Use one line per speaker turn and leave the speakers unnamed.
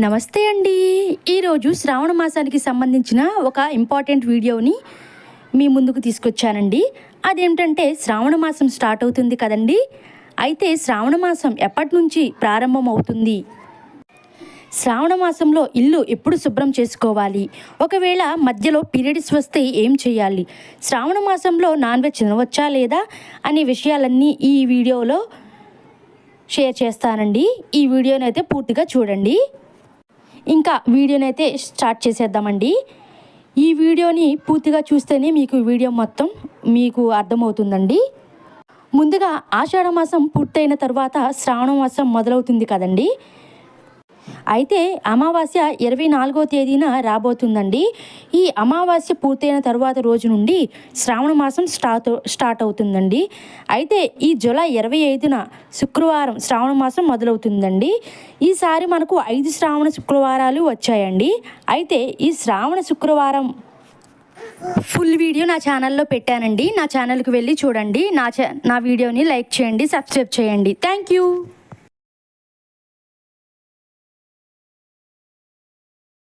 నమస్తే అండి. ఈరోజు శ్రావణ మాసానికి సంబంధించిన ఒక ఇంపార్టెంట్ వీడియోని మీ ముందుకు తీసుకొచ్చానండి. అదేంటంటే శ్రావణ మాసం స్టార్ట్ అవుతుంది కదండి. అయితే శ్రావణ మాసం ఎప్పటి నుంచి ప్రారంభం అవుతుంది శ్రావణ మాసంలో ఇల్లు ఎప్పుడు శుభ్రం చేసుకోవాలి? ఒకవేళ మధ్యలో పీరియడ్స్ వస్తే ఏం చేయాలి? శ్రావణ మాసంలో నాన్ వెజ్ తినవచ్చా లేదా? అనే విషయాలన్నీ ఈ వీడియోలో షేర్ చేస్తానండి. ఈ వీడియోని అయితే పూర్తిగా చూడండి. ఇంకా వీడియోని అయితే స్టార్ట్ చేసేద్దామండి. ఈ వీడియోని పూర్తిగా చూస్తేనే మీకు వీడియో మొత్తం మీకు అర్థమవుతుందండి. ముందుగా ఆషాఢ మాసం పూర్తయిన తర్వాత శ్రావణ మాసం మొదలవుతుంది కదండి. అయితే అమావాస్య ఇరవై నాలుగో తేదీన రాబోతుందండి. ఈ అమావాస్య పూర్తయిన తర్వాత రోజు నుండి శ్రావణ మాసం స్టార్ట్ స్టార్ట్ అవుతుందండి. అయితే ఈ జూలై ఇరవై ఐదున శుక్రవారం శ్రావణ మాసం మొదలవుతుందండి. ఈసారి మనకు ఐదు శ్రావణ శుక్రవారాలు వచ్చాయండి. అయితే ఈ శ్రావణ శుక్రవారం ఫుల్ వీడియో నా ఛానల్లో పెట్టానండి. నా ఛానల్కి వెళ్ళి చూడండి. నా ఛా నా వీడియోని లైక్ చేయండి సబ్స్క్రైబ్ చేయండి. Thank you.